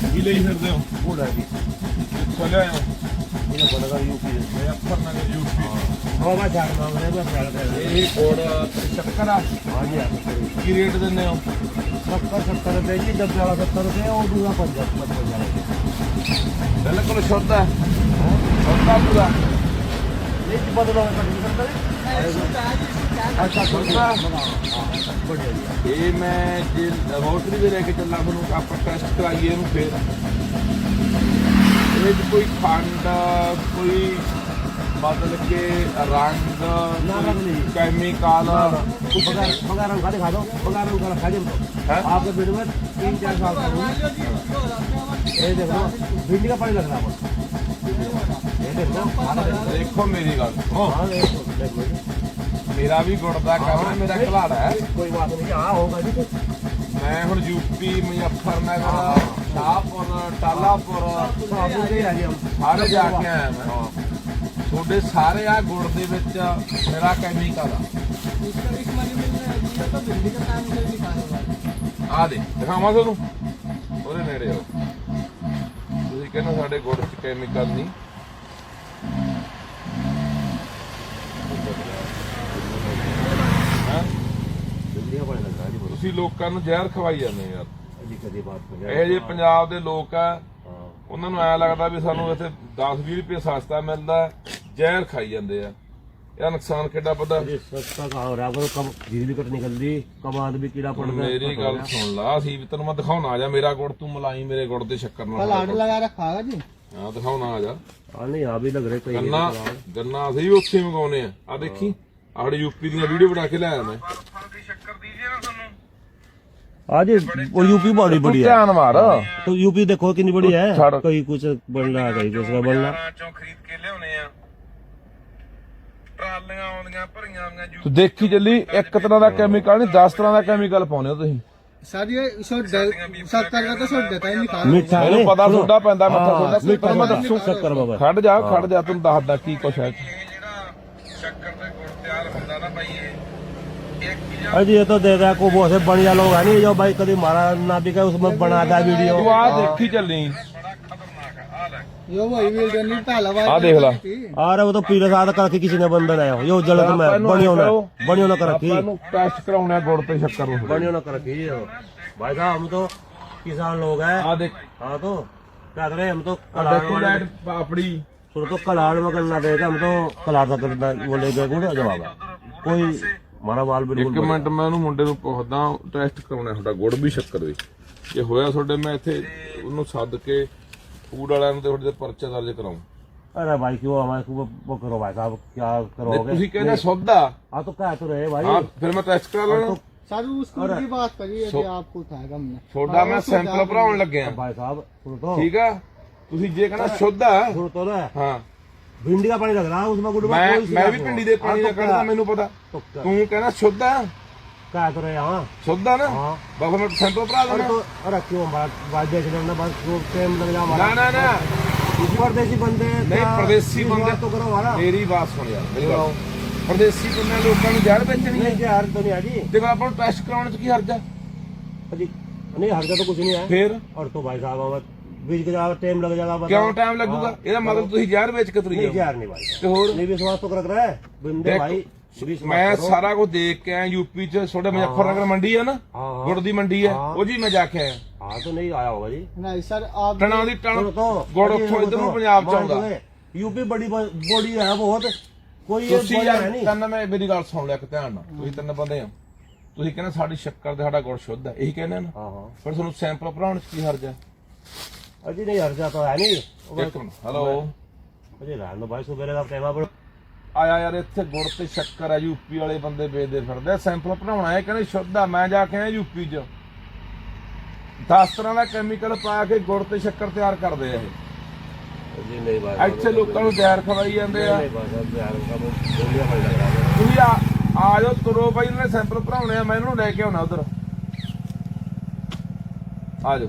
ਕੀ ਲਈ ਫਿਰਦੇ ਹੋ ਘੋੜਾ ਵੀ ਚੱਲਿਆ ਆ ਇਹਨਾਂ ਲਗਾ ਯੂਪੀ ਦੇ ਮੁਜ਼ੱਫਰ ਨਗਰ ਯੂਪੀ ਹਾਂ ਮੈਂ ਰਿਹਾ ਮੈਂ ਛੱਡ ਦੇ ਇਹ ਕੋਡ ਚੱਕਰ ਆ ਹਾਂ ਜੀ ਕੀ ਰੇਟ ਦਿੰਦੇ ਹੋ 70 70 ਰੁਪਏ ਜੀ ਡੱਬੇ ਵਾਲਾ 70 ਰੁਪਏ ਉਹ ਦੂਰਾ 50 55 ਰੁਪਏ ਬਿਲਕੁਲ ਸ਼ੁੱਧ ਹੈ ਸ਼ੁੱਧ ਪੂਰਾ ਇਹ ਚ ਬਦਲਾ ਕੱਢ ਸਕਦਾ ਅੱਛਾ ਸ਼ੁੱਧ ਆ ਬੜੀਆ ਜੀ ਇਹ ਮੈਂ ਜੇ ਲੈਬੋਰਟਰੀ ਦੇ ਲੈ ਕੇ ਚੱਲਾਂ ਤੁਹਾਨੂੰ ਆਪਾਂ ਟੈਸਟ ਕਰਾਈਏ ਇਹਨੂੰ ਫਿਰ ਇਹ 'ਚ ਕੋਈ ਖੰਡ ਕੋਈ ਬਦਲ ਕੇ ਰੰਗ ਨਾ, ਨਾ, ਨਹੀਂ। ਕੈਮੀਕਲ बगार बगार रंग खाली खा दो बगार रंग खा दो हैं? आपके पेट में तीन चार साल का होगा। ये देखो भिंडी का पानी लग रहा है ये देखो खाना देखो। ਦੇਖੋ ਮੇਰੀ ਗੱਲ ਸੁਣੋ हाँ, देखो, देखो जी। ਮੇਰਾ ਵੀ ਗੁੜ ਦਾ ਕੰਮ ਹੈ ਮੇਰਾ ਘਲਾੜਾ ਹੈ। ਕੋਈ ਬਾਤ ਨਹੀਂ ਆ ਹੋਗਾ ਜੀ ਮੈਂ ਹੁਣ ਯੂਪੀ ਮੁਜ਼ੱਫਰਨਗਰ ਸ਼ਾਹਪੁਰ ਟਾਲਾਪੁਰ ਸਾਬੂ ਦੇ ਆ ਜੀ ਹਰ ਜਾ ਕੇ ਆਇਆ ਮੈਂ। ਤੁਹਾਡੇ ਸਾਰੇ ਆ ਗੁੜ ਦੇ ਵਿੱਚ ਮੇਰਾ ਕੈਮੀਕਲ ਆ। ਆ ਦੇ ਦਿਖਾਵਾਂ ਤੁਹਾਨੂੰ? ਉਹਦੇ ਨੇੜੇ ਆਓ। ਤੁਸੀਂ ਕਹਿੰਦੇ ਸਾਡੇ ਗੁੜ 'ਚ ਕੈਮੀਕਲ ਨਹੀਂ। ਤੁਸੀਂ ਲੋਕਾਂ ਨੂੰ ਜ਼ਹਿਰ ਖਵਾਈ ਜਾਂਦੇ ਯਾਰ। ਪੰਜਾਬ ਇਹ ਜੇ ਪੰਜਾਬ ਦੇ ਲੋਕ ਆ ਉਹਨਾਂ ਨੂੰ ਐ ਲੱਗਦਾ ਵੀ ਸਾਨੂੰ ਇੱਥੇ 10-20 ਰੁਪਏ ਸਸਤਾ ਮਿਲਦਾ ਜ਼ਹਿਰ ਖਾਈ ਜਾਂਦੇ ਆ। ਇਹ ਨੁਕਸਾਨ ਕਿੱਡਾ ਵੱਡਾ। ਜੀ ਸਸਤਾ ਕਾ ਹੋ ਰਿਹਾ ਪਰ ਕਮ ਬਿਜਲੀ ਕੱਟ ਨਿਕਲਦੀ ਕਮਾਦ ਵੀ ਕੀੜਾ ਪੜਦਾ ਮੇਰੀ ਗੱਲ ਸੁਣ ਲਾ ਸੀ ਤੈਨੂੰ ਮੈਂ ਦਿਖਾਉਣਾ ਆ ਜਾ ਮੇਰਾ ਗੁੜ ਤੂੰ ਮਲਾਈ ਮੇਰੇ ਗੁੜ ਤੇ ਸ਼ੱਕਰ ਨਾਲ ਕੱਲ ਲਗਾ ਰੱਖਾਗਾ ਜੀ। ਹਾਂ ਦਿਖਾਉਣਾ ਆ ਜਾ। ਆ ਨਹੀਂ ਆ ਵੀ ਲੱਗ ਰਿਹਾ ਪਈ ਗੰਨਾ ਗੰਨਾ ਅਸੀਂ ਉੱਥੇ ਮੰਗਾਉਨੇ ਆ। ਆ ਦੇਖੀ ਆੜ ਯੂਪੀ ਦੀਆਂ ਵੀਡੀਓ ਬਣਾ ਕੇ ਲਾਇਆ ਮੈਂ। हाँ जी वो यूपी बड़ी बड़ी है ਧਿਆਨ ਮਾਰ तो यूपी देखो कितनी बड़ी है छाड़। कहीं कुछ बन रहा है कहीं कुछ का बन रहा है ਚੋਂ ਖਰੀਦ ਕੇ ਲਿਆਉਨੇ ਆ ਟਰਾਲੀਆਂ ਆਉਂਦੀਆਂ ਭਰੀਆਂ ਆਉਂਦੀਆਂ ਤੂੰ ਦੇਖੀ ਚੱਲੀ ਇੱਕ ਤਰ੍ਹਾਂ ਦਾ ਕੈਮੀਕਲ ਨਹੀਂ 10 ਤਰ੍ਹਾਂ ਦਾ ਕੈਮੀਕਲ ਪਾਉਨੇ ਹੋ ਤੁਸੀਂ सर ये शॉट सत्तर का तो शॉट देता है निकाल मीठा ਇਹਨੂੰ नहीं, ਪਤਾ सुनो। ਤੁਹਾਡਾ ਪੈਂਦਾ ਮੱਥਾ हाँ, ਤੁਹਾਡਾ मीठा ਮੈਂ मीठा, ਦੱਸੂ शक्कर बाबा ਖੜ ਜਾ ਖੜ ਜਾ ਤੈਨੂੰ ਦੱਸਦਾ ਕੀ ਕੁਛ ਹੈ ਜਿਹੜਾ ਸ਼ੱਕਰ ਤੇ अरे ये तो दे रहा है को बहुत से बढ़िया लोग है नहीं जो भाई कभी मारा ना भी का उसमें बनाता है वीडियो ਤੂੰ ਆ ਦੇਖੀ ਚੱਲੀ ਬੜਾ ਖਤਰਨਾਕ ਹੈ ਆ ਲੈ यो वही वीडियो नहीं ताला आ देख ला। अरे वो तो पीले साथ कर रखी किसी ने बंद बनाया हो यो जलत में बढ़िया ना बढ़िया ना कर रखी ਆਪਾਂ ਨੂੰ ਟੈਸਟ ਕਰਾਉਣਾ ਗੁੜ ਤੇ ਸ਼ੱਕਰ ਨੂੰ बढ़िया ना कर रखी ये। भाई साहब हम तो किसान लोग हैं ਆ ਦੇਖ हाँ तो क्या करें हम तो ਆ कलाड़ ਦੇਖੋ वाले- ਲਾਈਟ ਪਾਪੜੀ सुनो तो कलाड़ में करना देगा हम तो कलाड़ का करना वो ले गए गुड़ जवाब है कोई ਮਾਰਾ ਵਾਲ ਇੱਕ ਮਿੰਟ ਮੈਂ ਉਹਨੂੰ ਮੁੰਡੇ ਨੂੰ ਪੁੱਛਦਾ ਟੈਸਟ ਕਰਾਉਣਾ ਤੁਹਾਡਾ ਗੁੜ ਵੀ ਸ਼ੱਕਰ ਵੀ ਜੇ ਹੋਇਆ ਤੁਹਾਡੇ ਮੈਂ ਇੱਥੇ ਉਹਨੂੰ ਸੱਦ ਕੇ ਫੂਡ ਵਾਲਿਆਂ ਨੂੰ ਤੁਹਾਡੇ ਤੇ ਪਰਚਾ ਦਰਜ ਕਰਾਉਂ। अरे भाई क्यों हमारे को वो करो भाई साहब क्या करोगे ਤੁਸੀਂ ਕਹਿੰਦੇ ਸੌਦਾ। हाँ तो क्या तो रहे भाई ਹਾਂ ਫਿਰ ਮੈਂ ਟੈਸਟ ਕਰਾ ਲੈਣਾ। सर उसको उनकी बात करी है कि आपको उठाएगा हमने ਤੁਹਾਡਾ ਮੈਂ ਸੈਂਪਲ ਭਰਾਉਣ ਲੱਗਿਆ। भाई साहब सुनो तो ठीक ਤੁਸੀਂ ਜੇ ਕਹਣਾ ਸ਼ੁੱਧ ਆ सुनो ਹਾਂ। भिंडी का पानी लग रहा है उसमें गुड़ में ਮੈਂ कोई सी ਮੈਂ बात ਵੀ नहीं ਪਿੰਡੀ हो। ਦੇ ਪਾਣੀ ਦਾ हाँ, तो ਕੱਢਦਾ क्या- ਮੈਨੂੰ ਪਤਾ तो क्या- ਤੂੰ ਕਹਿੰਦਾ ਸ਼ੁੱਧ ਆ क्या तो रहे हाँ ਸ਼ੁੱਧ ਆ ਨਾ हाँ ਬਸ ਮੈਂ ਸੈਂਪਲ ਭਰਾ अरे ਦੇਣਾ तो अरे क्यों बात बात देख लेना बस वो टाइम लग जा ਨਾ हमारा ਨਾ ਨਾ परदेसी बंदे ਨਹੀਂ क्या ਪ੍ਰਦੇਸੀ विश्वास ਬੰਦੇ तो करो हमारा ਮੇਰੀ ਬਾਤ ਸੁਣ ਯਾਰ ਮੇਰੀ ਗੱਲ ਪ੍ਰਦੇਸੀ ਬੰਦੇ ਲੋਕਾਂ ਨੂੰ ਜ਼ਹਿਰ ਵੇਚਣੀ ਹੈ नहीं क्या हर तो नहीं है जी ਦੇਖੋ ਆਪਾਂ ਨੂੰ ਟੈਸਟ ਕਰਾਉਣ ਚ ਕੀ ਹਰਜ ਆ अजी नहीं हर का तो कुछ नहीं है ਫਿਰ और तो भाई साहब हमारा बीच के जाएगा टाइम लग जाएगा बताओ। ਕਿਉਂ ਟਾਈਮ ਲੱਗੂਗਾ ਇਹਦਾ ਮਤਲਬ ਤੁਸੀਂ ਜ਼ਹਿਰ ਵੇਚ ਕੇ ਤੁਰੀ नहीं ਜਾਓ यार नहीं भाई ਤੇ ਹੋਰ नहीं विश्वास तो कर रहा है बंदे देख, भाई विश्वास ਮੈਂ करो। ਸਾਰਾ ਕੁਝ ਦੇਖ ਕੇ ਆਇਆ ਯੂਪੀ ਚ ਛੋਟੇ ਮੁਜ਼ੱਫਰਨਗਰ ਮੰਡੀ ਹੈ ਨਾ हाँ हाँ ਗੁੜ ਦੀ ਮੰਡੀ ਹੈ ਹਾਂ। ਉਹ ਜੀ ਮੈਂ ਜਾ ਕੇ ਆਇਆ हाँ तो नहीं आया होगा जी नहीं सर आप ਟਣਾ ਦੀ ਟਣ सुनो तो ਗੁੜ अजी, ਉੱਥੋਂ सुनो ਇਧਰ ਨੂੰ तो, ਪੰਜਾਬ ਚ मान ਆਉਂਦਾ लो, यूपी बड़ी बॉडी है बहुत कोई ये ਤੁਸੀਂ बड़ा ਯਾਰ है नहीं ਤਨ ਮੈਂ ਮੇਰੀ ਗੱਲ ਸੁਣ ਲਿਆ ਕਿ ਧਿਆਨ ਨਾਲ ਤੁਸੀਂ ਤਿੰਨ ਬੰਦੇ ਆ ਤੁਸੀਂ ਕਹਿੰਦੇ ਸਾਡੀ ਸ਼ੱਕਰ ਤੇ ਸਾਡਾ ਗੁੜ ਸ਼ੁੱਧ ਹੈ ਇਹੀ ਕਹਿੰਦੇ ਨਾ हाँ हाँ ਫਿਰ ਤੁਹਾਨੂੰ ਸੈਂਪਲ ਭਰਾਉਣ ਚ ਕੀ ਹਰਜ ਹੈ અજી નહીં હરજા તો આની એક મિનિટ હેલો અજી રાનો ભાઈ સુબેરે ਦਾ ਟਾਈਮ ਆਪਣਾ ਆਇਆ ਯਾਰ ਇੱਥੇ ਗੁੜ ਤੇ ਸ਼ੱਕਰ ਆ ਯੂਪੀ ਵਾਲੇ ਬੰਦੇ ਵੇਚਦੇ ਫਿਰਦੇ ਆ। ਸੈਂਪਲ ਬਣਾਉਣਾ ਹੈ ਕਹਿੰਦੇ ਸ਼ੁੱਧ ਆ ਮੈਂ ਜਾ ਕੇ ਆਇਆ ਯੂਪੀ 'ਚ। ਦਸ ਤਰ੍ਹਾਂ ਦਾ ਕੈਮੀਕਲ ਪਾ ਕੇ ਗੁੜ ਤੇ ਸ਼ੱਕਰ ਤਿਆਰ ਕਰਦੇ ਆ ਇਹ। ਅਜੀ ਨਹੀਂ ਭਾਈ ਇੱਥੇ ਲੋਕਾਂ ਨੂੰ ਜ਼ਹਿਰ ਖਵਾਈ ਜਾਂਦੇ ਆ। ਨਹੀਂ ਭਾਈ ਸਾਹਿਬ ਯਾਰ ਕੰਮ ਬੋਲਿਆ ਹੋਇਆ ਲੱਗ ਰਿਹਾ ਤੁਸੀਂ ਆ ਆ ਜਾਓ ਤੁਰੋ ਭਾਈ ਇਹਨਾਂ ਨੇ ਸੈਂਪਲ ਭਰਾਉਣੇ ਆ ਮੈਂ ਲੈ ਕੇ ਆਉਣਾ ਉਧਰ। ਆ ਜਾਓ।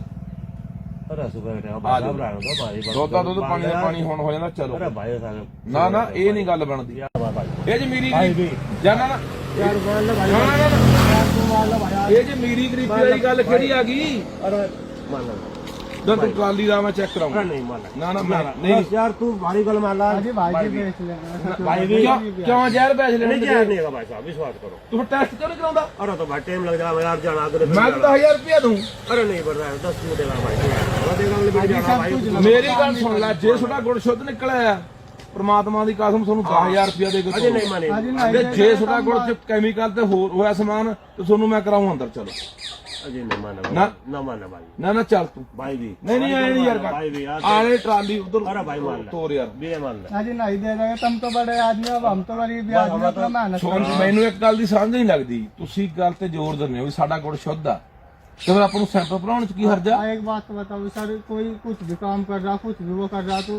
ਰਸ ਬੈਠਾ ਬਾਹਰ ਆ ਬਣਾ ਲਓ ਭਾਈ ਦੁੱਧ ਪਾਣੀ ਦਾ ਪਾਣੀ ਹੁਣ ਹੋ ਜਾਂਦਾ ਚਲੋ। ਨਾ ਨਾ ਇਹ ਨਹੀਂ ਗੱਲ ਬਣਦੀ। ਇਹ ਜੀ ਮੇਰੀ ਗਰੀਬੀ ਵਾਲੀ ਗੱਲ ਖੜੀ ਆ ਗਈ? ਮੰਨ ਲਓ। ਤਾਂ ਤੂੰ ਟਰਾਲੀ ਦਾ ਮੈਂ ਚੈੱਕ अरे ਕਰਾਉਂਗਾ नहीं मान ਨਾ ਨਾ ਮੈਂ ਨਹੀਂ बस यार तू भारी गल मान ला अजी भाई जी बेच लेना भाई भी ਕਿਉਂ ਕਿਉਂ ਜ਼ਹਿਰ ਪੈਸੇ नहीं ਲੈਣੇ यार नहीं होगा भाई साहब विश्वास करो ਤੂੰ ਟੈਸਟ ਕਿਉਂ ਨਹੀਂ ਕਰਾਉਂਦਾ अरे तो भाई टाइम लग जाएगा यार जाना अगले ਮੈਂ ਤਾਂ 1000 ਰੁਪਏ ਦੂੰ अरे नहीं बढ़ रहा है दस क्यों देगा भाई वो देगा अगले दिन जाना भाई ਮੇਰੀ ਗੱਲ ਸੁਣ ਲੈ ਜੇ ਤੁਹਾਡਾ ਗੁੜ ਸ਼ੁੱਧ ਨਿਕਲਿਆ ਆ ਪ੍ਰਮਾਤਮਾ ਦੀ ਕਸਮ ਤੁਹਾਨੂੰ 10000 ਰੁਪਏ ਦੇ ਕੇ अजय नहीं माने अजी ਤੇ नहीं ਜੇ ਤੁਹਾਡਾ ਗੁੜ ਚ ਕੈਮੀਕਲ ਤੇ ਹੋਰ ਹੋਇਆ ਸਮਾਨ ਤੇ ਤੁਹਾਨੂੰ ਮੈਂ ਕਰਾਉਂ ਅੰਦਰ ਚਲੋ अजय नहीं माने ना। भाई ना माने भाई ਨਾ ਨਾ ਚੱਲ ਤੂੰ भाई भी ਨਹੀਂ ਨਹੀਂ ਆਏ ਨਹੀਂ ਯਾਰ भाई भी यार ਆਲੇ ਟਰਾਲੀ ਉਧਰ अरे भाई मान ला ਤੋਰ ਯਾਰ भी मान ला अजी नहीं दे देंगे तुम तो बड़े आदमी हो अब हम तो गरीब बस आदमी हमें अपना मेहनत ਸੁਣ ਮੈਨੂੰ ਇੱਕ ਗੱਲ ਦੀ ਸਮਝ ਨਹੀਂ ਲੱਗਦੀ ਤੁਸੀਂ ਗੱਲ ਤੇ ਜ਼ੋਰ ਦਿੰਦੇ ਹੋ ਵੀ ਸਾਡਾ ਗੁੜ ਸ਼ੁੱਧ ਆ ਤੇ ਫਿਰ ਆਪਾਂ ਨੂੰ ਸੈਂਪਲ ਬਣਾਉਣ ਚ ਕੀ ਹਰਜਾ हाँ, एक बात तो बताओ सर कोई कुछ भी काम कर रहा कुछ भी वो कर रहा तो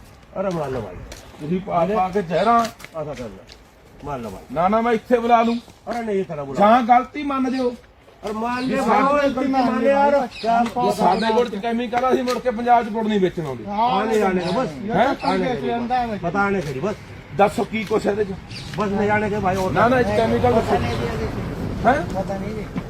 अरे मान लो भाई ਤੁਸੀਂ ਪਾ ਪਾ ਕੇ ਜ਼ਹਿਰਾਂ ऐसा कर लो मान लो भाई ਨਾ ਨਾ ਮੈਂ ਇੱਥੇ ਬੁਲਾ ਲੂੰ अरे नहीं खराब बोला ਜਾਂ गलती ਮੰਨ ਦਿਓ अरे मान ये ले साथ भाई में गलती मान मान ले ले यार क्या ਜੇ ਸਾਡੇ ਗੁੜ ਚ ਕੈਮੀਕਲ ਆ, ਅਸੀਂ ਮੁੜ ਕੇ ਪੰਜਾਬ ਚ ਗੁੜ ਨਹੀਂ ਵੇਚਣ ਆਉਂਦੇ हाँ, आने जाने का बस ये तो तुम देख लेना है बताने के लिए बस ਦੱਸੋ ਕੀ ਕੁਛ ਇਹਦੇ ਚ बस नहीं जाने के भाई और ਨਾ ਨਾ ਇਹ ਕੈਮੀਕਲ ਦੱਸੋ ਹੈ सत्तर ਤੁਹਾਨੂੰ ਕੁਝ ਨਹੀਂ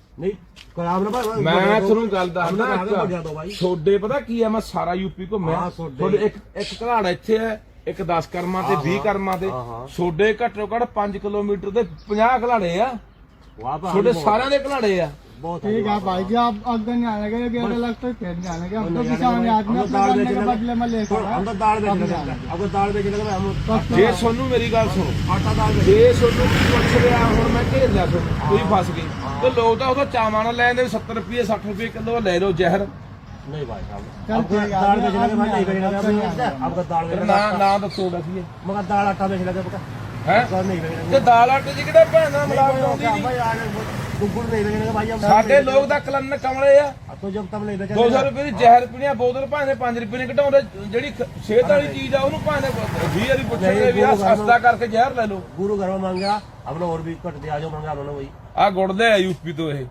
ਮੈਂ ਤੁਹਾਨੂੰ ਗੱਲ ਦੱਸਦਾ ਛੋਡੇ ਪਤਾ ਕੀ ਆ ਮੈਂ ਸਾਰਾ ਯੂਪੀ ਘੁੰਮਿਆ। ਤੁਹਾਡੇ। ਇੱਕ ਇੱਕ ਘਰਾੜਾ ਇੱਥੇ ਹੈ ਇੱਕ 10 ਕਰਮਾਂ ਤੇ 20 ਕਰਮਾਂ ਤੇ। ਛੋਡੇ ਘੱਟੋ ਘੱਟ 5 ਕਿਲੋਮੀਟਰ ਦੇ 50 ਘਲਾੜੇ ਆ। ਤੁਹਾਡੇ ਸਾਰਿਆਂ ਦੇ ਘਲਾੜੇ ਆ। बहुत ठीक है भाई जी आप अगर नहीं आने के बेटा लगता है फिर नहीं आने के हम तो किसान आदमी हम तो अपने दाल करने के बेचने बदले में लेकर हम तो दाल बेचने लगे अब दाल बेचने लगे हम ਜੇ ਸੋਨੂੰ ਮੇਰੀ ਗੱਲ ਸੁਣੋ आटा दाल बेच ਜੇ ਸੋਨੂੰ ਪੁੱਛ ਰਿਹਾ ਹੁਣ ਮੈਂ ਘੇਰ ਲਿਆ ਤੁਹਾਨੂੰ ਤੁਸੀਂ ਫਸ ਗਏ ਤੇ ਲੋਕ ਤਾਂ ਉਹਦਾ ਚਾਵਾਂ ਨਾਲ ਲੈਂਦੇ 70 ਰੁਪਏ 60 ਰੁਪਏ ਕਿਲੋ ਲੈ ਲਓ ਜ਼ਹਿਰ नहीं भाई साहब चल अब ठीक है, दाल अब बेचने लगे भाई नहीं अब बेचने नहीं लगे अब दाल ਫਿਰ बेचने ਨਾ लगे ਨਾ ਦੱਸੋ ਵੈਸੀ मगर दाल आटा बेचने लगे पता ਹੈ दाल नहीं बेचने ਤੇ ਦਾਲ ਆਟੇ ਚ ਕਿਹੜਾ ਭੈਣਾ ਮਿਲਾਵਟ ਆਉਂਦੀ लगे ਨਹੀਂ भाई आगे गुड़ नहीं बेचने लगे भाई हम ਸਾਡੇ ਲੋਕ ਦਾ ਕਲਨ ਕਮਲੇ ਆ अब तो जब तब नहीं बेचने 200 ਰੁਪਏ ਦੀ ਜ਼ਹਿਰ ਪੀਣੀ ਆ ਬੋਤਲ ਭਾਵੇਂ 5 ਰੁਪਏ ਨੇ ਘਟਾਉਂਦੇ ਜਿਹੜੀ ਖ- ਸਿਹਤ ਵਾਲੀ ਚੀਜ਼ ਆ ਉਹਨੂੰ ਭਾਵੇਂ 20 ਵਾਰੀ ਪੁੱਛਣਗੇ ਵੀ ਆ ਸਸਤਾ ਕਰਕੇ ਜ਼ਹਿਰ ਲੈ ਲਓ गुरु घर में मांग गया हमने और भी कट दिया जो मांगा उन्होंने वही ਆ ਗੁੜਦੇ ਆ ਯੂਪੀ ਤੋਂ ਇਹ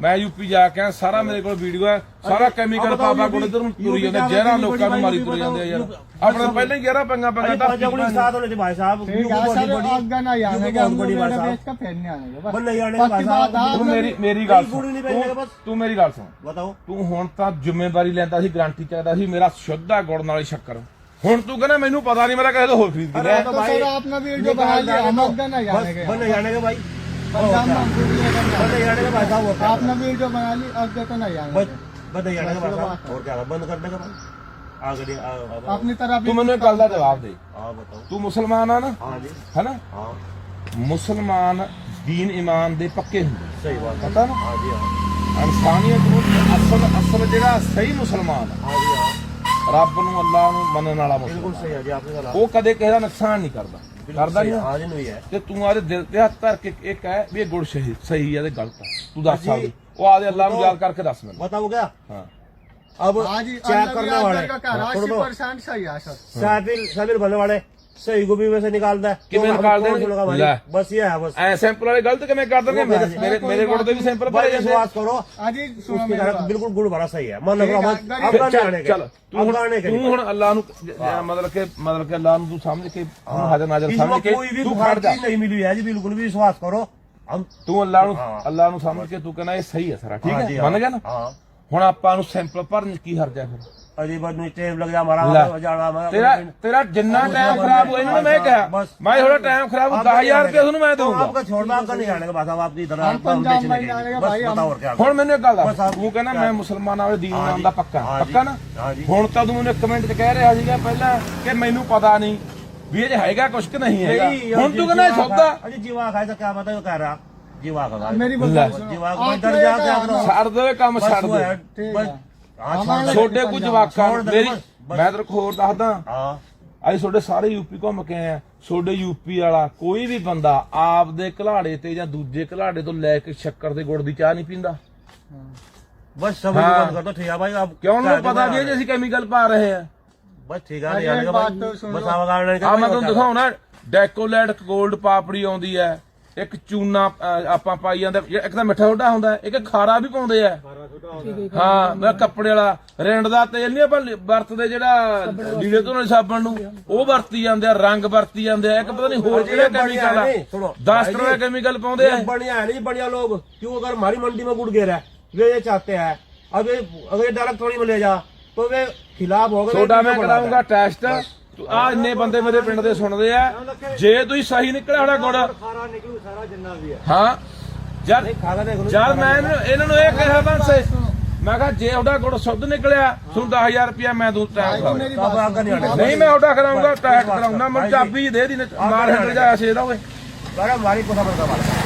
ਮੈਂ ਯੂਪੀ ਜਾ ਕੇ ਆਇਆ, ਸਾਰਾ ਮੇਰੇ ਕੋਲ ਵੀਡੀਓ ਹੈ ਸਾਰਾ ਕੈਮੀਕਲ ਪਾਪਾ ਕੋਲ ਇਧਰ ਨੂੰ ਤੁਰੀ ਜਾਂਦੇ ਜ਼ਹਿਰਾਂ ਲੋਕਾਂ ਨੂੰ ਮਾਰੀ ਤੁਰ ਜਾਂਦੇ ਆ ਯਾਰ ਆਪਣੇ ਪਹਿਲਾਂ ਹੀ ਜ਼ਹਿਰਾਂ ਪੰਗਾ ਪੰਗਾ अरे पांच जगह साथ होने थे भाई साहब ठीक है सर अगर नहीं आने के हम बड़ी तो बात बेटा साहब। बेच कर फिर नहीं आने के बस बस नहीं आने के भाई पक्की बात साहब है ਤੂੰ ਮੇਰੀ ਮੇਰੀ ਗੱਲ ਗੁੜ ਸੁਣ ਨਹੀਂ ਵੇਚੇਗਾ ਤੂੰ- ਬਸ। ਤੂੰ ਮੇਰੀ ਗੱਲ ਸੁਣ बताओ ਤੂੰ ਹੁਣ ਤਾਂ ਜ਼ਿੰਮੇਵਾਰੀ ਲੈਂਦਾ ਸੀ ਗਾਰੰਟੀ ਚਾਹਦਾ ਸੀ ਮੇਰਾ ਸ਼ੁੱਧ ਆ ਗੁੜ ਨਾਲ ਹੀ ਸ਼ੱਕਰ ਹੁਣ ਤੂੰ ਕਹਿੰਦਾ ਮੈਨੂੰ ਪਤਾ ਨਹੀਂ ਮੇਰਾ ਕਿਸੇ ਤੋਂ ਹੋਰ ਖਰੀਦ ਕੇ अरे ਲਿਆ तो तो भाई सर आपने वीडियो बना लिया हम अगर नहीं आने के बस नहीं आने के भाई पंजाब में हमको भी लेकर बस नहीं आने के भाई साहब और क्या आपने वीडियो बना ली अगर तो नहीं आने बस बस नहीं आने के भाई साहब और क्या बंद कर देगा भाई आगे दे आ- आ- आ- अपनी तरफ ਤੂੰ ਮੈਨੂੰ ਇੱਕ ਗੱਲ ਦਾ ਜਵਾਬ ਦੇ हाँ बताओ ਤੂੰ ਮੁਸਲਮਾਨ ਆ ਨਾ हाँ जी ਹੈਨਾ हाँ ਮੁਸਲਮਾਨ ਦੀਨ ਇਮਾਨ ਦੇ ਪੱਕੇ ਹੁੰਦੇ सही बात है ਪਤਾ ਨਾ हाँ जी हाँ ਇਨਸਾਨੀਅਤ ਨੂੰ ਅਸਲ ਅਸਲ ਜਿਹੜਾ ਸਹੀ ਮੁਸਲਮਾਨ ਆ, हाँ जी हाँ ਰੱਬ ਨੂੰ ਅੱਲਾਹ ਨੂੰ ਮੰਨਣ ਵਾਲਾ बिल्कुल ਮੁਸਲਮਾਨ सही है जी आपने कहा ਉਹ ਕਦੇ ਕਿਸੇ ਦਾ ਨੁਕਸਾਨ ਨਹੀਂ ਕਰਦਾ ਕਰਦਾ ਨਹੀਂ ਨਾ? हाँ जी नहीं है ਤੇ ਤੂੰ ਆਦੇ ਦਿਲ ਤੇ ਹੱਥ ਧਰ ਕੇ ਇਹ ਕਹਿ ਵੀ ਇਹ ਗੁੜ ਸਹੀ ਸਹੀ ਆ ਤੇ ਗਲਤ ਆ ਤੂੰ ਦੱਸ ਸਕਦੀ ਉਹ ਆਦੇ ਅੱਲਾਹ ਨੂੰ ਯਾਦ ਕਰਕੇ ਦੱਸ ਮੈਨੂੰ बताओ क्या ਹਾਂ अब आज ही चेक करने वाले का कह रहा सुनो अस्सी तो परसेंट सही है सर साबिल साबिल बनने वाले सही गोभी में से निकालता है किमें तो हम निकाल कौन देंगे? सुनेगा भाई ले। बस ये है बस ਐ ਸੈਂਪਲ ਵਾਲੇ ਗਲਤ ਕਿਵੇਂ ਕਰ ਦੇਣਗੇ ਮੇਰੇ ਮੇਰੇ ਮੇਰੇ ਗੁੜ ਦੇ ਵੀ ਸੈਂਪਲ भाई ਭਰੇ ਜਾਂਦੇ ਆ। विश्वास करो आज ही सुनो उसकी मेरी तरह बात। बिल्कुल गुड़ भरा सही है मान लो ठीक है, अब अगर- अब गाने ਚੱਲ आने के ਚੱਲ ਤੂੰ अब ਹੁਣ गाने के ਤੂੰ ਹੁਣ ਅੱਲਾਹ ਨੂੰ ਜਾਂ ਮਤਲਬ ਕਿ ਮਤਲਬ ਕਿ ਅੱਲਾਹ ਨੂੰ ਤੂੰ ਸਮਝ ਕੇ ਉਹਨੂੰ ਹਾਜ਼ਰ ਨਾਜ਼ਰ ਸਮਝ इसमें ਕੇ कोई भी ਤੂੰ बुखार ਖੜ ਜਾ चीज नहीं मिली है जी बिल्कुल भी विश्वास करो हम ਤੂੰ ਅੱਲਾਹ ਨੂੰ ਹਾਂ। ਅੱਲਾਹ ਨੂੰ ਸਮਝ ਕੇ ਤੂੰ ਕਹਿੰਦਾ ਇਹ ਸਹੀ ਹੈ ਸਾਰਾ ਠੀਕ हाँ जी, ਹੈ हाँ। ਮੰਨ ਗਿਆ ਨਾ हाँ ਹੁਣ ਆਪਾਂ ਨੂੰ ਸੈਂਪਲ ਭਰਨ 'ਚ ਕੀ ਹਰਜਾ ਫਿਰ ਅਜੇ ਬਾਦ ਨੂੰ ਟਾਈਮ ਲੱਗਦਾ ਮਾਰਾ ਜਾਣਾ ਮੈਂ ਤੇਰਾ ਤੇਰਾ ਜਿੰਨਾ ਟਾਈਮ ਖਰਾਬ ਹੋਇਆ ਇਹਨਾਂ ਮੈਂ ਕਿਹਾ। ਮੈਂ ਥੋੜਾ ਟਾਈਮ ਖਰਾਬ 10000 ਰੁਪਏ ਤੁਹਾਨੂੰ ਮੈਂ ਦਊਂਗਾ। ਆਪਕਾ ਛੋੜਨਾ ਕਰ ਨਹੀਂ ਆਣੇਗਾ ਬਸ ਆਪ ਆਪਣੀ ਦਰਾਂ ਹੁਣ ਮੈਨੂੰ ਇੱਕ ਗੱਲ ਦੱਸ ਤੂੰ ਕਹਿੰਦਾ ਮੈਂ ਮੁਸਲਮਾਨ ਆਵੇ ਦੀਨ ਨਾਮ ਦਾ ਪੱਕਾ ਪੱਕਾ ਨਾ? ਹੁਣ ਤਾਂ ਤੂੰ ਮੈਨੂੰ ਇੱਕ ਮਿੰਟ ਚ ਕਹਿ ਰਿਹਾ ਸੀਗਾ ਪਹਿਲਾਂ ਕਿ ਮੈਨੂੰ ਪਤਾ ਨਹੀਂ ਵੀ ਇਹ ਹੈਗਾ ਕੁਛ ਕਿ ਨਹੀਂ ਹੈਗਾ। ਹੁਣ ਤੂੰ ਕਹਿੰਦਾ ਸੌਦਾ। ਅਜੀ ਜੀਵਾ ਖਾਇਦਾ ਕਿਆ ਪਤਾ ਉਹ ਕਰ ਰਿਹਾ? ਜੀਵਾ ਖਾ ਮੇਰੀ ਬਸ ਜੀਵਾ ਕੋਈ ਦਰ ਜਾ ਕੇ ਛੱਡ ਦੇ ਕੰਮ ਛੱਡ ਦੇ। ਬਸ ਛੋਟੇ ਕੁਝ ਵਾਕਾਂ ਮੇਰੀ ਮੈਂ ਤੇਰੇ ਹੋਰ ਦੱਸਦਾ। ਹਾਂ। ਅਸੀਂ ਤੁਹਾਡੇ ਸਾਰੇ ਯੂਪੀ ਘੁੰਮ ਕੇ ਆਏ ਤੁਹਾਡੇ ਯੂਪੀ ਵਾਲਾ ਕੋਈ ਵੀ ਬੰਦਾ ਆਪਦੇ ਘਲਾੜੇ ਤੇ ਜਾਂ ਦੂਜੇ ਘਲਾੜੇ ਤੋਂ ਲੈ ਕੇ ਸ਼ੱਕਰ ਤੇ ਗੁੜ ਦੀ ਚਾਹ ਨਹੀਂ ਪੀਂਦਾ। ਬਸ ਸਭ ਕੰਮ ਕਰਦਾ ਠੀਕ ਆ ਭਾਈ ਆਪ ਕਿਉਂ ਨੂੰ ਪਤਾ ਜੀ ਅਸੀਂ ਕੈਮੀਕਲ ਪਾ ਰਹੇ ਆ? ਬਸ ਠੀਕ ਆ ਯਾਰ ਬਸ ਆਵਾਜ਼ ਆ ਮੈਂ ਤੁਹਾਨੂੰ ਦਿਖਾਉਣਾ ਡੈਕੋਲੈਟ 골ਡ ਪਾਪੜੀ ਆਉਂਦੀ ਹੈ। ਇੱਕ ਚੂਨਾ ਅਹ, ਆਪਾਂ ਪਾਈ ਜਾਂਦੇ ਇੱਕ ਤਾਂ ਮਿੱਠਾ ਸੋਡਾ ਹੁੰਦਾ ਹੈ, ਇੱਕ ਖਾਰਾ ਵੀ ਪਾਉਂਦੇ ਆ ਹਾਂ ਮੈਂ ਕੱਪੜੇ ਵਾਲਾ ਰਿੰਡ ਦਾ ਤੇਲ ਨਹੀਂ ਆਪਾਂ ਵਰਤਦੇ ਜਿਹੜਾ ਲੀੜੇ ਤੋਂ ਨਾਲ ਸਾਬਣ ਨੂੰ ਉਹ ਵਰਤੀ ਜਾਂਦੇ ਆ ਰੰਗ ਵਰਤੀ ਜਾਂਦੇ ਆ ਇੱਕ ਪਤਾ ਨਹੀਂ ਹੋਰ ਕਿਹੜਾ ਕੈਮੀਕਲ ਆ नहीं, सुनो 10 ਤਰ੍ਹਾਂ ਦਾ ਕੈਮੀਕਲ ਪਾਉਂਦੇ ਆ ये बढ़िया है नहीं बढ़िया लोग क्यों अगर हमारी मंडी में गुड़ गिरा है वे ये चाहते हैं अब ये अगर ये डायरेक्ट थोड़ी में ले जा तो वे खिलाफ हो गए ਤੁਹਾਡਾ ਮੈਂ ਕਰਾਉਂਗਾ ਟੈਸਟ ਆ ਇੰਨੇ ਬੰਦੇ ਮੇਰੇ ਪਿੰਡ ਦੇ ਸੁਣਦੇ ਆ। ਜੇ ਤੁਸੀਂ ਸਹੀ ਨਿਕਲਿਆ ਹੋਣਾ ਗੁੜ। ਹਾਂ। ਯਾਰ ਯਾਰ ਮੈਂ ਇਹਨਾਂ ਨੂੰ ਇਹ ਕਿਹਾ ਬੰਸੇ ਮੈਂ ਕਿਹਾ ਜੇ ਉਹਦਾ ਗੁੜ ਸੁੱਧ ਨਿਕਲਿਆ ਤੁਹਾਨੂੰ 10000 ਰੁਪਇਆ ਮੈਂ ਦੂੰ ਟੈਕ ਨਹੀਂ ਮੈਂ ਉਹਦਾ ਕਰਾਉਂਗਾ ਟੈਕ ਕਰਾਉਂਦਾ ਮੈਨੂੰ ਦੇ ਦੀ ਨਾਲ ਹੈਂਡਲ ਜਾਇਆ ਸੇ ਦਾ ਓਏ। ਮਾਰੀ ਕੋਸਾ ਬੰਦਾ ਮਾਰ।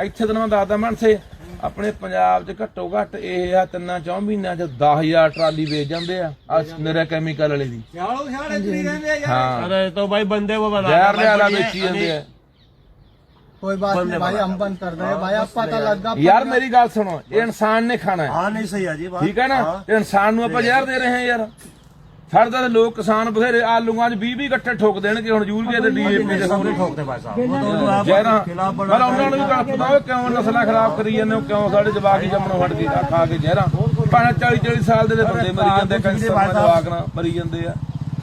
ਇੱਥੇ ਤਾਂ ਮੈਂ ਦੱਸਦਾ ਮਨਸੇ ਆਪਣੇ ਪੰਜਾਬ 'ਚ ਘੱਟੋ ਘੱਟ ਇਹ ਆ ਤਿੰਨਾਂ ਚੌਂ ਮਹੀਨਿਆਂ 'ਚ 10000 ਟਰਾਲੀ ਵੇਚ ਜਾਂਦੇ ਆ ਆ ਮੇਰੇ ਕੈਮੀਕਲ ਵਾਲੇ ਦੀ ਹਾਂ अरे तो भाई बंदे वो बना ਜ਼ਹਿਰ ਲਿਆਲਾ ਵੇਚੀ ਜਾਂਦੇ ਆ कोई बात नहीं भाई हम बंद कर रहे हैं भाई आप पता लगा ਯਾਰ ਮੇਰੀ ਗੱਲ ਸੁਣੋ ਇਹ ਇਨਸਾਨ ਨੇ ਖਾਣਾ ਹੈ हाँ नहीं सही है जी बात ਠੀਕ ਹੈ ਨਾ हाँ। ਇਹ ਇਨਸਾਨ ਨੂੰ ਆਪਾਂ ਜ਼ਹਿਰ ਦੇ ਰਹੇ ਹਾਂ ਯਾਰ ਸਾਡੇ ਲੋਕ ਕਿਸਾਨ ਬਥੇਰੇ ਆਲੂਆਂ 'ਚ 20-20 ਗੱਟੇ ਠੋਕ ਦੇਣਗੇ ਹੁਣ ਯੂਰੀਆ ਤੇ ਡੀਏਪੀ ਦੇ ਸਭ ਠੋਕਦੇ ਭਾਈ ਸਾਹਿਬ। ਉਹ ਪਰ ਉਹਨਾਂ ਨੂੰ ਵੀ ਕਲਪਦਾ ਹੋਵੇ ਕਿਉਂ ਨਸਲਾਂ ਖਰਾਬ ਕਰੀ ਜਾਂਦੇ ਕਿਉਂ ਸਾਡੇ ਜਵਾਕ ਹੀ ਜੰਮਣੋਂ ਹਟ ਗਈ ਖਾ ਕੇ ਜੈਰਾ ਭਾਵੇਂ 40-40 ਸਾਲ ਦੇ ਬੰਦੇ ਮਰੀ ਜਾਂਦੇ ਕੈਂਸਰ ਨਾਲ ਜਵਾਕ ਨਾਲ ਮਰੀ ਜਾਂਦੇ ਆ।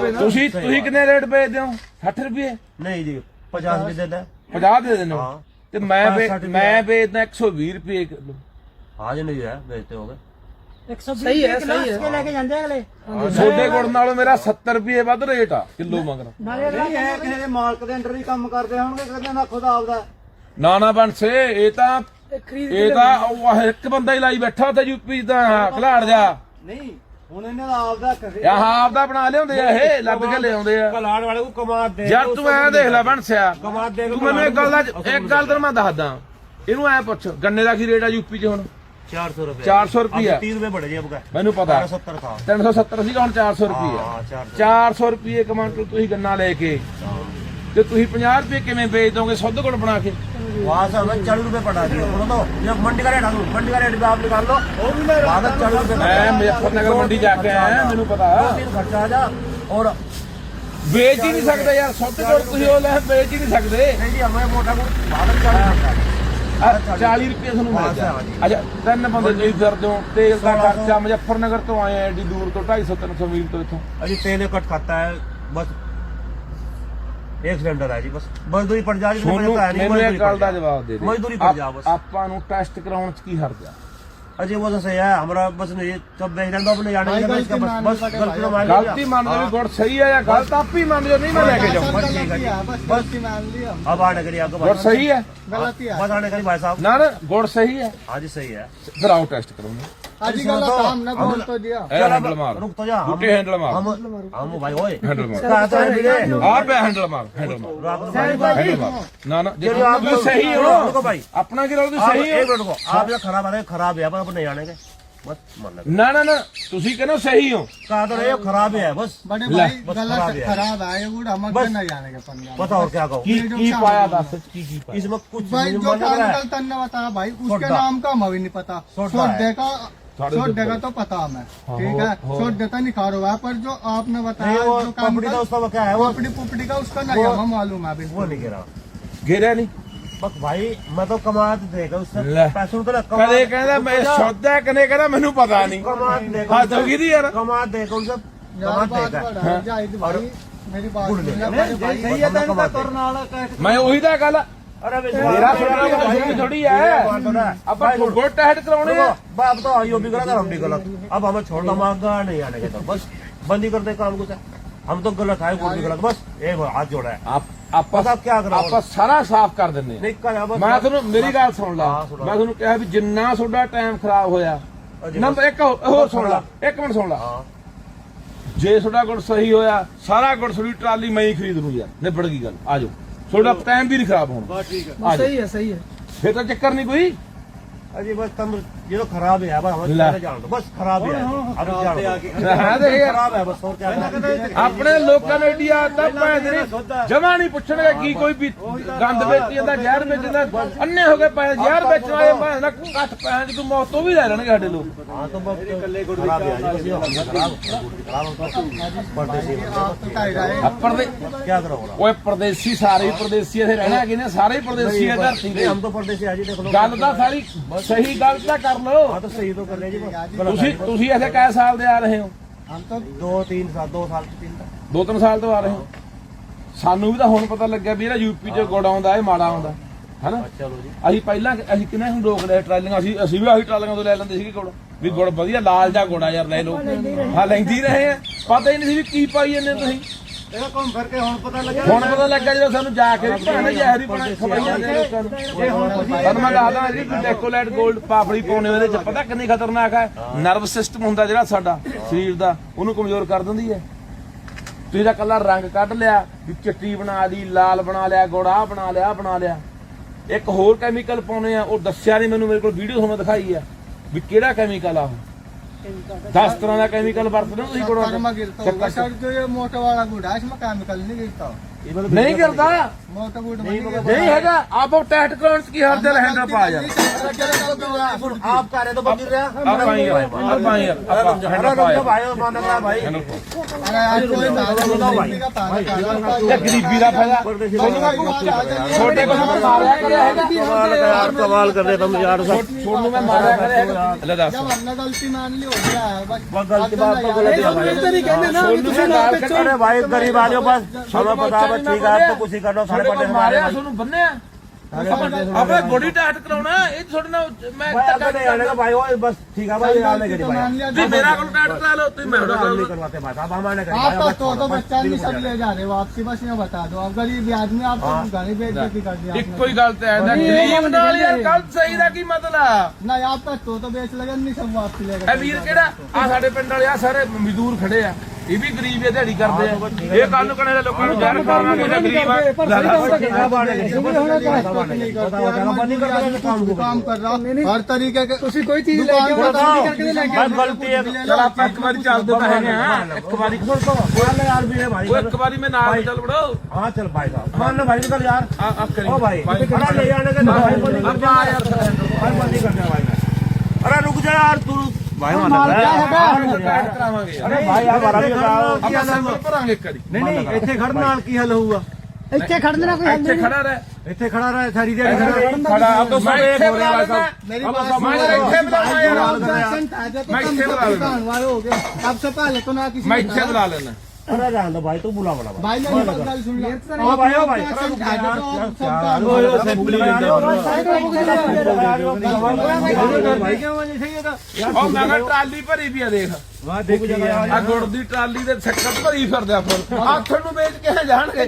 ਤੁਸੀਂ ਤੁਸੀਂ ਕਿੰਨੇ ਰੇਟ ਵੇਚਦੇ ਹੋ? 60 ਰੁਪਏ? ਨਹੀਂ ਜੀ 50 ਵੀ ਦਿੰਦਾ। 50 ਦੇ ਦਿੰਦੇ ਹਾਂ। ਤੇ ਮੈਂ ਵੇ- 60 ਰੁਪਏ। ਮੈਂ ਵੇਚਦਾ 120 ਰੁਪਏ ਕਿਲੋ। ਹਾਂ ਜੀ ਵੇਚਦੇ ਹੋਗੇ। 120 ਸਹੀ ਹੈ ਸਹੀ ਲੈ ਕੇ ਜਾਂਦੇ ਅਗਲੇ। ਸੋਡੇ ਗੁੜ ਨਾਲੋਂ ਮੇਰਾ 70 ਰੁਪਏ ਵੱਧ ਰੇਟ ਆ ਕਿਲੋ ਮੰਗਣਾ ਨਾਲੇ ਇਹ ਕਿਸੇ ਦੇ ਮਾਲਕ ਦੇ ਅੰਡਰ ਹੀ ਕੰਮ ਕਰਦੇ ਹੋਣਗੇ ਕਹਿੰਦੇ ਨਾ ਖੁਦ ਤਾਂ ਬੈਠਾ ਯੂਪੀ ਦਾ ਖਿਲਾੜ ਨਹੀਂ ਹੁਣ ਕੀ ਰੇਟ ਆ ਯੂਪੀ 'ਚ ਹੁਣ? 400 ਰੁਪਏ। 400 ਰੁਪਏ 30 ਮੈਨੂੰ ਪਤਾ। 370 ਥਾ 370 ਸੀਗਾ ਹੁਣ 400 ਰੁਪਏ ਹਾਂ 400 ਰੁਪਏ ਕਮਾਂਟਲ ਤੁਸੀਂ ਗੰਨਾ ਲੈ ਕੇ। ਤੇ ਤੁਸੀਂ 50 ਰੁਪਏ ਕਿਵੇਂ ਵੇਚ ਦੋਗੇ? ਸੁੱਧ ਗੁੜ ਬਣਾ ਕੇ। वहाँ से हमें चालीस रुपए पटा दिया बोलो तो ये मंडी का रेट आलू मंडी का रेट भी आप निकाल लो वो भी मैं चालीस रुपए ਮੈਂ ਮੁਜ਼ੱਫਰਨਗਰ ਮੰਡੀ ਜਾ ਕੇ ਆਇਆ ਮੈਨੂੰ ਪਤਾ तीन खर्चा आ जा और ਵੇਚ ਹੀ ਨਹੀਂ ਸਕਦੇ ਯਾਰ ਸੁੱਧ ਗੁੜ ਤੁਸੀਂ ਉਹ ਲੈ ਵੇਚ ਹੀ ਨਹੀਂ ਸਕਦੇ नहीं जी हमें मोटा को बादल चालीस रुपए ਆਹ 40 ਰੁਪਏ ਤੁਹਾਨੂੰ ਮਿਲ ਗਿਆ ਅੱਛਾ ਤਿੰਨ ਬੰਦੇ ਤੁਸੀਂ ਫਿਰਦੇ ਹੋ ਤੇਲ ਦਾ ਖਰਚਾ ਮੁਜ਼ੱਫਰਨਗਰ ਤੋਂ ਆਏ ਆ ਐਡੀ ਦੂਰ ਤੋਂ 250 300 ਮੀਲ ਤੋਂ ਇੱਥੋਂ अजी तेल कट खाता है बस एक सिलेंडर है जी बस मजदूरी पड़ जाएगी तो ਤੁਹਾਨੂੰ मुझे पता है नहीं, ਮੈਨੂੰ मजदूरी ਇੱਕ ਗੱਲ पड़ ਦਾ जाए। ਜਵਾਬ ਦੇ ਦੇ मजदूरी पड़ जा ਆਪ- बस ਆਪਾਂ ਨੂੰ ਟੈਸਟ ਕਰਾਉਣ ਚ ਕੀ ਹਰਜ ਆ अजय वो तो सही है हमारा बस नहीं सब बेचना तो अपने जाने भाई, का गलती बस मान बस लो, गलती तो भाई। मान ਗਲਤੀ ਮੰਨ ਲਓ ਵੀ ਗੁੜ ਸਹੀ ਹੈ ਜਾਂ ਗਲਤ ਆਪ ਹੀ ਮੰਨ ਲਓ ਨਹੀਂ ਮੈਂ ਲੈ ਕੇ ਜਾਊਂ बस ठीक है गलती जी। है बस गलती मान ली हम अब आने के लिए आपको ਗੁੜ भाई ਸਹੀ ਹੈ गलती है बस आने के लिए भाई साहब ਨਾ ਨਾ ਗੁੜ ਸਹੀ ਹੈ हाँ जी सही है ਫਿਰ ਆਓ ਟੈਸਟ ਕਰਾਉਂਗੇ आज ही गलत तो- हम ने बोल तो दिया ਇਹ ਹੈਂਡਲ ਮਾਰ रुक तो जा हम ਬੁੱਟੇ ਹੈਂਡਲ ਮਾਰ हम हम भाई ओए ਹੈਂਡਲ ਮਾਰ कहा तो है मेरे ਆ ਪਿਆ ਹੈਂਡਲ ਮਾਰ ਹੈਂਡਲ ਮਾਰ रात को भाई ਹੈਂਡਲ ਮਾਰ ਨਾ ਨਾ ਜੇ चलिए आप ਤੁਸੀਂ ਸਹੀ रुको हो भाई ਆਪਣਾ ਕੀ ਰੋਲ ਤੁਸੀਂ आप ਸਹੀ एक ਹੋ मिनट को आप ये खराब आ रहे खराब है अपन नहीं आने के बस मान लगा ਨਾ ਨਾ ਨਾ ਤੁਸੀਂ ਕਹਿੰਦੇ ਹੋ ਸਹੀ ਹੋ कहा तो रहे हो खराब है बस बड़े ले, भाई बस गलत खराब है। खराब है ये गुड़ हम बस। नहीं जाने के पंजाब बताओ क्या कहो ਕੀ ਕੀ ਪਾਇਆ ਦੱਸ ਕੀ ਕੀ ਪਾਇਆ इसमें कुछ भाई मुझे जो मन लग रहा है केमिकल तन्ने बताया भाई उसके सोडा। नाम का हमें भी नहीं पता सोडा है। सोडे का साढ़े दो सोडे का रुपए। तो पता हमें हाँ, ठीक हो- है हो। सोडे तो निखार हुआ है पर जो आपने बताया नहीं वो जो कंपनी का उसका वो क्या है वो पुपड़ी पुपड़ी का उसका नहीं वो- हमें मालूम है वो बिल्कुल नहीं गिरा ਘੇਰਿਆ ਨਹੀਂ बस भाई मैं तो कमा देगा उससे ले। पैसों तो ना कमा ਕਦੇ ਕਹਿੰਦਾ ਮੈਂ ਸ਼ੁੱਧ ਹੈ ਕਦੇ ਕਹਿੰਦਾ ਮੈਨੂੰ ਪਤਾ ਨਹੀਂ कमा देगा ਹੱਥ ਹੋ ਗਈ ਦੀ ਯਾਰ कमा देगा उनसे यार कमा बात देगा बड़ा है जाहिद भाई मेरी बात गुड़ सुन ले लेगा। बड़े भाई सही है तेरे का तोरना ਮੈਂ ਉਹੀ ਤਾਂ ਗੱਲ अरे ਮੇਰਾ ਸੁਣਨਾ ਕੋਈ ਥੋੜੀ ਹੈ ਆਪਾਂ ਗੁੱਡ ਟੈਸਟ ਕਰਾਉਣੇ ਆ अब तो यो भी गलत हम भी गलत अब हमें छोड़ना मांगा नहीं आने के तो बस बंद ही करते काम कुछ हम तो गलत है वो भी गलत बस एक हाथ जोड़ा है ਆਪ- ਆਪਾਂ ਪਤਾ ਕਿਆ ਕਰਾਉਣਾ? ਆਪਾਂ ਸਾਰਾ ਸਾਫ਼ ਕਰ ਦਿੰਨੇ ਆ नहीं कहा बस ਮੈਂ ਤੁਹਾਨੂੰ ਮੇਰੀ ਗੱਲ ਸੁਣ ਲਾ ਹਾਂ, ਸੁਣਾ। ਮੈਂ ਤੁਹਾਨੂੰ ਕਿਹਾ ਵੀ ਜਿੰਨਾ ਤੁਹਾਡਾ ਟਾਈਮ ਖਰਾਬ ਹੋਇਆ ਅਜੇ ਨੰਬਰ ਇੱਕ ਹੋਰ ਹੋਰ ਸੁਣ ਲਾ ਇੱਕ ਮਿੰਟ ਸੁਣ ਲਾ हाँ ਜੇ ਤੁਹਾਡਾ ਗੁੜ ਸਹੀ ਹੋਇਆ ਸਾਰਾ ਗੁੜ ਤੁਹਾਡੀ ਟਰਾਲੀ ਮੈਂ ਹੀ ਖਰੀਦ ਲੂੰ ਯਾਰ ਨਿਬੜ ਗਈ ਗੱਲ ਆ ਜਾਓ ਤੁਹਾਡਾ ਟਾਈਮ ਵੀ ਨਹੀਂ ਖਰਾਬ ਹੋਣਾ। ਬਸ ਠੀਕ ਹੈ। ਸਹੀ ਹੈ ਸਹੀ ਹੈ। ਫੇਰ ਤਾਂ ਚੱਕਰ ਨਹੀਂ ਕੋਈ। ਅਜੇ ਬਸ ਤੰਦਰੁਸਤ ਜਦੋਂ ਖਰਾਬ ਹੈ ਬਸ ਜਾਣ ਦੋ ਬਸ ਖਰਾਬ ਹੈ। ਅਬ ਜਾਣ ਹਾਂ ਤੇ ਖਰਾਬ ਹੈ ਬਸ ਹੋਰ ਜਾਣ ਆਪਣੇ ਲੋਕਾਂ ਨੂੰ ਇੰਡੀਆ ਤਾਂ ਪੈਸੇ ਜਮਾ ਨਹੀਂ ਪੁੱਛਣਗੇ ਕੀ ਕੋਈ ਵੀ ਗੰਦ ਵੇਚੀ ਜਾਂਦਾ ਜ਼ਹਿਰ ਵੇਚਦਾ ਅੰਨੇ ਹੋ ਕੇ ਪੈਸੇ ਜ਼ਹਿਰ ਵੇਚਣ ਵਾਲੇ ਭਾਵੇਂ ਨਾ ਕੱਠ ਪੈਸੇ ਤੋਂ ਮੌਤ ਤੋਂ ਵੀ ਲੈ ਲੈਣਗੇ ਸਾਡੇ ਲੋਕ। ਹਾਂ ਤਾਂ ਬਸ ਇਕੱਲੇ ਗੁੜ ਖਰਾਬ ਹੈ ਜੀ ਖਰਾਬ ਖਰਾਬ ਪਰਦੇ ਕੀ ਕਰੋ ਓਏ ਪਰਦੇਸੀ ਸਾਰੇ ਪਰਦੇਸੀ ਇੱਥੇ ਰਹਿਣਾ ਕਿ ਨੇ ਸਾਰੇ ਪਰਦੇਸੀ ਹੈ ਧਰਤੀ ਹਮ ਤਾਂ ਪਰਦੇਸੀ ਆ ਜੀ ਦੇਖ ਲਓ। ਗੱਲ ਤਾਂ ਸਾਰੀ ਸਹੀ ਗੱਲ ਤਾਂ ਕਰ ਲਓ हाँ तो सही तो कर ले जी बस गलत ਤੁਸੀਂ है। ਤੁਸੀਂ ਇੱਥੇ ਕੈ ਸਾਲ ਦੇ ਆ ਰਹੇ ਹੋ हम तो दो तीन साल दो साल तीन साल ਦੋ ਤਿੰਨ ਸਾਲ ਤੋਂ ਆ ਰਹੇ ਹੋ ਸਾਨੂੰ ਵੀ ਤਾਂ ਹੁਣ ਪਤਾ ਲੱਗਿਆ ਵੀ ਇਹਦਾ ਯੂਪੀ ਚ ਗੁੜ ਆਉਂਦਾ ਇਹ ਮਾੜਾ ਆਉਂਦਾ ਹੈਨਾ चलो जी ਅਸੀਂ ਪਹਿਲਾਂ ਅਸੀਂ ਕਿੰਨੇ ਨੂੰ ਰੋਕ ਲਿਆ ਟਰਾਲੀਆਂ ਅਸੀਂ ਅਸੀਂ ਵੀ ਆਹੀ ਟਰਾਲੀਆਂ ਤੋਂ ਲੈ ਲੈਂਦੇ ਸੀਗੇ ਗੁੜ ਵੀ ਗੁੜ ਵਧੀਆ ਲਾਲ ਜਾ ਗੁੜ ਆ ਯਾਰ ਲੈ ਲਓ ਹਾਂ ਲੈਂਦੀ ਰਹੇ ਆ ਪਤਾ ਹੀ ਨਹੀਂ ਸੀ ਵੀ ਕੀ ਪਾਈ ਜਾਂਦੇ ਤੁਸੀਂ ਹੁਣ ਪਤਾ ਲੱਗਾ ਜਦੋਂ ਸਾਨੂੰ ਜਾ ਕੇ ਭਾਣੇ ਜ਼ਹਿਰੀ ਬਣਾ ਖਵਾਈਆਂ ਦੇ ਲੋਕਾਂ ਨੂੰ। ਇਹ ਹੁਣ ਤੁਸੀਂ ਤੁਹਾਨੂੰ ਮੈਂ ਦੱਸਦਾ ਜਿਹੜੀ ਕੋਈ ਡੈਕੋਲੇਟ 골ਡ ਪਾਪੜੀ ਪਾਉਣੇ ਉਹਦੇ ਚ ਪਤਾ ਕਿੰਨੀ ਖਤਰਨਾਕ ਹੈ? ਨਰਵ ਸਿਸਟਮ ਹੁੰਦਾ ਜਿਹੜਾ ਸਾਡਾ ਸਰੀਰ ਦਾ ਉਹਨੂੰ ਕਮਜ਼ੋਰ ਕਰ ਦਿੰਦੀ ਹੈ। ਤੁਸੀਂ ਤਾਂ ਕੱਲਾ ਰੰਗ ਕੱਢ ਲਿਆ ਵੀ ਚਿੱਟੀ ਬਣਾ ਲਈ ਲਾਲ ਬਣਾ ਲਿਆ ਗੋੜਾ ਬਣਾ ਲਿਆ ਬਣਾ ਲਿਆ। ਇੱਕ ਹੋਰ ਕੈਮੀਕਲ ਪਾਉਣੇ ਆ ਉਹ ਦੱਸਿਆ ਨਹੀਂ ਮੈਨੂੰ ਮੇਰੇ ਕੋਲ ਵੀਡੀਓ ਤੁਹਾਨੂੰ ਦਿਖਾਈ ਆ ਵੀ ਕਿਹੜਾ ਕੈਮੀਕਲ ਆ ਉਹ। दस तरह का केमिकल बरतना नहीं करो चक्कर जो ये मोटे वाला गुड़ा इसमें केमिकल नहीं गिरता ਨਹੀਂ ਕਰਦਾ ਮੋਟਾ ਬੂਟ ਨਹੀਂ ਹੈਗਾ ਆਪ ਉਹ ਟੈਸਟ ਕਰਾਉਣ ਕੀ ਹਰ ਦਿਲ ਹੈਂਡਲ ਪਾ ਜਾ ਆਪ ਕਰ ਰਹੇ ਤਾਂ ਬੰਦੀ ਰਿਹਾ ਆਪਾਂ ਹੀ ਆਪਾਂ ਹੀ ਆਪਾਂ ਹੈਂਡਲ ਪਾਇਆ ਭਾਈ ਮੰਨ ਲੈ ਭਾਈ ਅੱਜ ਕੋਈ ਨਾਲ ਭਾਈ ਇਹ ਗਰੀਬੀ ਦਾ ਫਾਇਦਾ ਛੋਟੇ ਕੋਲ ਮਾਰਿਆ ਕਰਿਆ ਹੈਗਾ ਸਵਾਲ ਯਾਰ ਸਵਾਲ ਕਰਦੇ ਤੁਮ ਯਾਰ ਛੋੜ ਨੂੰ ਮੈਂ ਮਾਰਿਆ ਕਰਿਆ ਲੈ ਦੱਸ ਜਬ ਅੰਨਾ ਗਲਤੀ ਮੰਨ ਲਈ ਹੋ ਗਿਆ ਬਸ ਗਲਤੀ ਬਾਤ ਤੋਂ ਗਲਤੀ ਭਾਈ ਤੁਸੀਂ ਨਾਲ ਕਰੇ ਭਾਈ ਗਰੀਬ ਆ ਜਾਓ ਬਸ ਸਾਨੂੰ ਪਤਾ है ठीक है आप तो कुछ ही कर लो साढ़े ਸਾਡੇ पटे ਕੋਲ हमारे ਮਾਰਿਆ ਤੁਹਾਨੂੰ ਬੰਨਿਆ ਆਪਣੇ ਗੋਡੀ ਟੈਟ ਕਰਾਉਣਾ ਇਹ ਤੁਹਾਡੇ ਨਾਲ ਮੈਂ भाई अब नहीं आने का भाई वो बस ठीक है भाई आने के तो भाई मान लिया ਤੁਸੀਂ ਮੇਰਾ ਕੋਲ ਟੈਟ ਕਰਾ ਲਓ ਤੁਸੀਂ ਮੇਰਾ हम नहीं ਕੋਲ करवाते बात अब हमारे घर आपका तो तो बच्चा नहीं सब ले जा रहे हो आपसी बस ये बता दो अब गरीब आदमी आप तो गाड़ी बेइज्जती कर दिया ਇੱਕੋ आपने ਹੀ ਗੱਲ ਤੇ ਆਇਆ ਗਰੀਬ ਨਾਲ ਯਾਰ ਗੱਲ ਸਹੀ ਦਾ ਕੀ ਮਤਲਬ नहीं आपका तो तो बेच लगा नहीं सब वापसी लेगा ਅਮੀਰ ਕਿਹੜਾ ਆ ਸਾਡੇ ਪਿੰਡ ਵਾਲੇ ਆ ਸਾਰੇ ਮਜ਼ਦੂਰ ਖੜੇ ਆ ਇਹ ਵੀ ਗਰੀਬ ਇਹ ਦਿਹਾੜੀ ਕਰਦੇ ਆ ਇਹ ਕੱਲ ਨੂੰ ਕਹਣੇ ਲੋਕਾਂ ਨੂੰ ਜਾਣ ਕਰਨਾ ਕਿ ਗਰੀਬ ਆ पर सही काम ठीक है हमारे घर से काम कर रहा हूँ हर तरीके के उसी कोई चीज दुकान लेके में बता नहीं करके लेके भाई गलती है ਚਲ ਆਪਾਂ ਇੱਕ ਵਾਰੀ ਚੱਲਦੇ ਤਾਂ ਹੈਗੇ ਆ ਇੱਕ ਵਾਰੀ यार भी है भाई ਉਹ ਇੱਕ ਵਾਰੀ ਮੈਂ ਨਾਲ ਚੱਲ ਵੜੋ हाँ चल भाई साहब मान लो भाई निकल यार ਆ ਆ ਕਰੀ ओ भाई अरे ले आने के भाई बंद नहीं ਆਪਾਂ ਆ ਯਾਰ भाई बंद नहीं करना भाई अरे रुक जा यार ਵਾਹ ਕਰਾਵਾਂਗੇ ਅਰੇ ਭਾਈ ਆ ਬਾਰਾ ਵੀ ਕਰਾਓ ਇੱਕ ਵਾਰੀ। ਨਹੀਂ ਨਹੀਂ ਇੱਥੇ ਖੜਨ ਨਾਲ ਕੀ ਹੱਲ ਹੋਊਗਾ? ਇੱਥੇ ਖੜਨ ਨਾਲ ਕੋਈ ਹੱਲ ਨਹੀਂ। ਇੱਥੇ ਖੜਾ ਰਹਿ। ਇੱਥੇ ਖੜਾ ਰਹਿ ਸਾਰੀ ਦਿਹਾੜੀ ਖੜਾ ਖੜਾ ਆਪ ਤੋਂ ਸਭ ਇਹ ਹੋ ਮੇਰੀ ਬਾਤ ਮੈਂ ਇੱਥੇ ਬੁਲਾਇਆ ਮੈਂ ਇੱਥੇ ਬੁਲਾ ਲੈਣਾ ਮੈਂ ਇੱਥੇ ਬੁਲਾ ਲੈਣਾ अरे रहने दो भाई तू बुलाओ ना भाई मेरी बात गाल सुन ले ओ भाई ओ भाई ओ यो सैंपल ले ले भाई क्या चाहिए था और मैं ट्राली भरी भी है देख ਵੀ ਆ ਦੇਖ वहां देखिए यार ਆ ਗੁੜ ਦੀ ਟਰਾਲੀ ਦੇ ਛੱਕਰ ਭਰੀ ਫਿਰਦੇ ਆ ਫੁੱਲ ਆਥਣ ਨੂੰ ਵੇਚ ਕੇ ਜਾਣਗੇ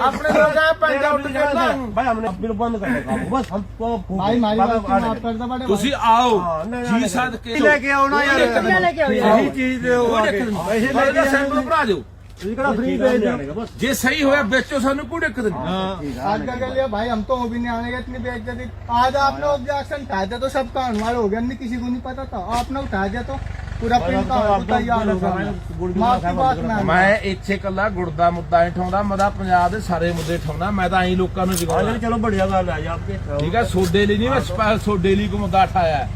ਆਪਣੇ ਲੋਕਾਂ ਪੈਂਦਾ ਉੱਠ ਕੇ ਨਾ भाई हमने बिल बंद कर दिया बस हमको भाई मारी बात को माफ कर दो बड़े भाई। ਤੁਸੀਂ ਆਓ ਹਾਂ, ਨਹੀਂ, ਨਹੀਂ, ਜੀ ਸਦ ਕੇ ਲੈ ਕੇ ਆਉਣਾ ਯਾਰ ਕਿਹੜਾ ਲੈ ਕੇ ਆਓ ਯਾਰ? यही चीज है वो ਕੋਈ आगे। ਦਿੱਕਤ ऐसे ਨਹੀਂ लेके ਸੈਂਪਲ ਭਰਾ ਦਿਓ ਤੁਸੀਂ ਕਿਹੜਾ ਫ੍ਰੀ ਭੇਜ ਦਿਓ ਬਸ ਜੇ ਸਹੀ ਹੋਇਆ ਵੇਚੋ ਸਾਨੂੰ ਕੋਈ ਦਿੱਕਤ ਨਹੀਂ आज का के लिए भाई हम तो वो भी नहीं आने का इतनी बेइज्जती आज आपने ऑब्जेक्शन उठाया था तो सबका अनुमान हो गया नहीं किसी को नहीं पता था आपने उठाया दिया तो ਮੈਂ ਮੈਂ ਇੱਥੇ ਕੱਲਾ ਗੁਰਦਾ ਮੁੱਦਾ ਹੀ ਠਾਉਂਦਾ ਮਦਾ ਪੰਜਾਬ ਦੇ ਸਾਰੇ ਮੁੱਦੇ ਠਾਉਂਦਾ ਮੈਂ ਤਾਂ ਲੋਕਾਂ ਨੂੰ ਜਗਾਉਂਦਾ। ਚਲੋ ਬੜੀਆ ਗੱਲ ਆ ਜੀ ਆਪਕੇ ਠੀਕ ਹੈ ਸੋਡੇ ਲਈ ਨਹੀਂ ਮੈਂ ਸੋਡੇ ਲਈ ਕੋ ਮੁੱਦਾ ਠਾਇਆ।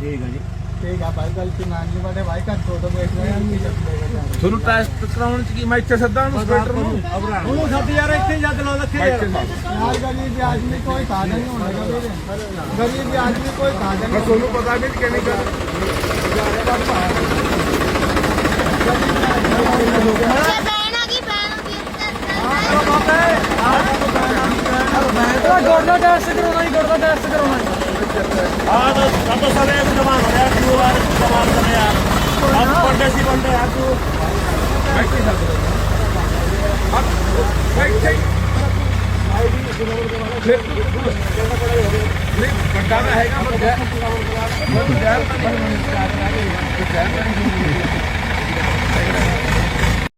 ਠੀਕ ਹੈ ਜੀ। ਤੁਹਾਨੂੰ ਟੈਸਟ ਕਰਾਉਣ ਚ ਕੀ ਮੈਂ ਇੱਥੇ ਸੱਦਾ ਨੂੰ। ਸਵੈਟਰ ਨੂੰ ਉਹਨੂੰ ਸੱਦ ਯਾਰ ਇੱਥੇ ਜੱਦ ਲਾ ਲੱਖੇ ਯਾਰ। ਯਾਰ ਗਰੀਬ ਆਦਮੀ ਕੋਈ ਕਾਜ ਨਹੀਂ ਹੋਣਾ ਗਰੀਬ ਆਦਮੀ ਕੋਈ ਕਾਜ ਨਹੀਂ ਤੁਹਾਨੂੰ ਪਤਾ ਨਹੀਂ ਕਿਹਨੇ ਕਰ ਆ ਦਾ ਟੈਸਟ ਕਰਾਉਣਾ ਹੀ ਕਰਦਾ ਟੈਸਟ ਕਰਾਉਣਾ ਆ ਦਾ satu satu yang sudah masuk ya keluar sudah masuk ya aku pandai si pandai aku baik sih satu baik sih बंटाना है ना